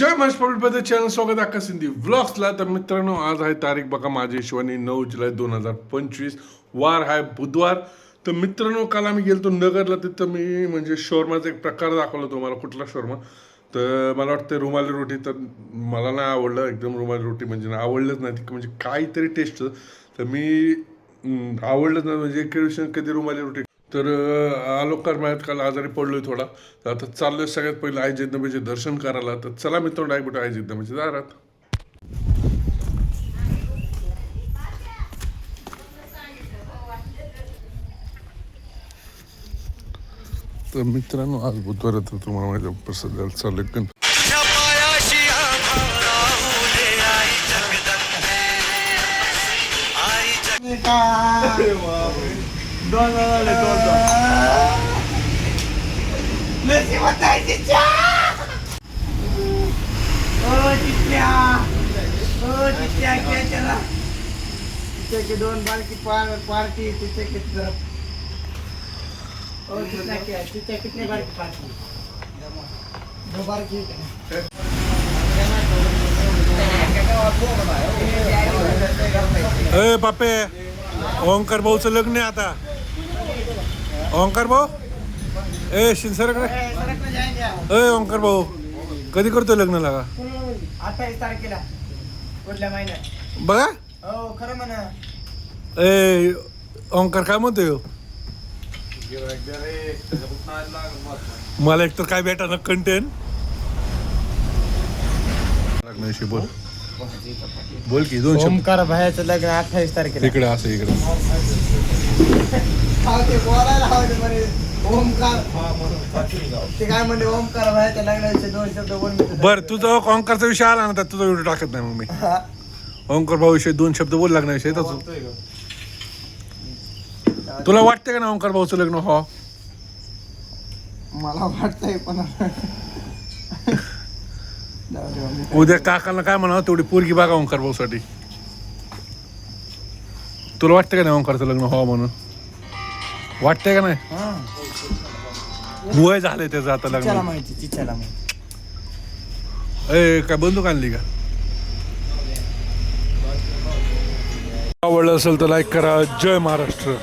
Much public channel स्वागत आहे. सिंधी व्लॉग्सला तर मित्रांनो आज आहे तारीख बघा माझ्या हिशोबाने नऊ जुलै दोन हजार पंचवीस. वार आहे बुधवार. तर मित्रांनो काल आम्ही गेलो नगरला. तिथं मी म्हणजे शोरमाचा एक प्रकार दाखवला तुम्हाला. कुठला शोरमा? तर मला वाटतं रुमाली रोटी. तर मला नाही आवडलं. एकदम रुमाली रोटी म्हणजे ना आवडलंच नाही. ती म्हणजे काहीतरी टेस्ट तर मी आवडलंच नाही. म्हणजे एक दिवशी कधी रुमाली रोटी तर अं, आलो करमाळ्यात काल आजारी पडलोय थोडा. तर आता चाललोय सगळ्यात पहिलं आई जिद्दंबीचे दर्शन करायला. तर चला मित्रांनो डायरेक्ट भेटू आई जिद्दंबीचे दारात तर मित्रांनो आज बुधवार तर तुम्हाला माझ्या प्रसाद द्यायला चाललंय गण तुझ्या पायाशी आम्हाला उभे आई जगदंबे आई जग तिथे दोन बालकी पार पार्टी तिथे किती ओ तिथे तिथे कितने बालकी पार्टी दो बालकी ए पापे ओंकार भाऊचं लग्न आहे आता. ओंकार भाऊ? ए जाएंगे ए ओंकार भाऊ कधी करतोय लग्न लागा? अठ्ठावीस तारखेला पुढल्या महिन्यात. बघा. हो खरं म्हणा. ए ओंकार काय म्हणतोय ह्यो? मला एक तर काय भेटा ना कंटेन लग्नाविषयी बोल बोल की दोन शब्द. ओमकार भायाचं लग्न अठ्ठावीस तारखेला. इकडे असं इकडे. ते बोलायला हवं बरे. ओमकार. ते काय म्हणते ओमकार भायाच्या लग्नाचे दोन शब्द बोल बर तुझं ओंकारचा विषय आला ना तर तुझा व्हिडिओ टाकत नाही मग मी. ओंकार भाऊ विषयी दोन शब्द बोल लग्नाविषयी तसं तुला वाटतं का ना ओंकार भाऊचं लग्न हो? मला वाटतंय पण. उद्या काकांना काय म्हणावं तेवढी पोरगी बघा ओंकार भाऊसाठी. तुला वाटतं का नाही ओंकारचं लग्न हो म्हणून? वाटतंय का नाही? हा. वय झालंय त्याचं आता लग्न. माहिती तिच्याला माहिती. ए काय बंदूक आणली का? आवडलं असेल तर लाईक करा. जय महाराष्ट्र.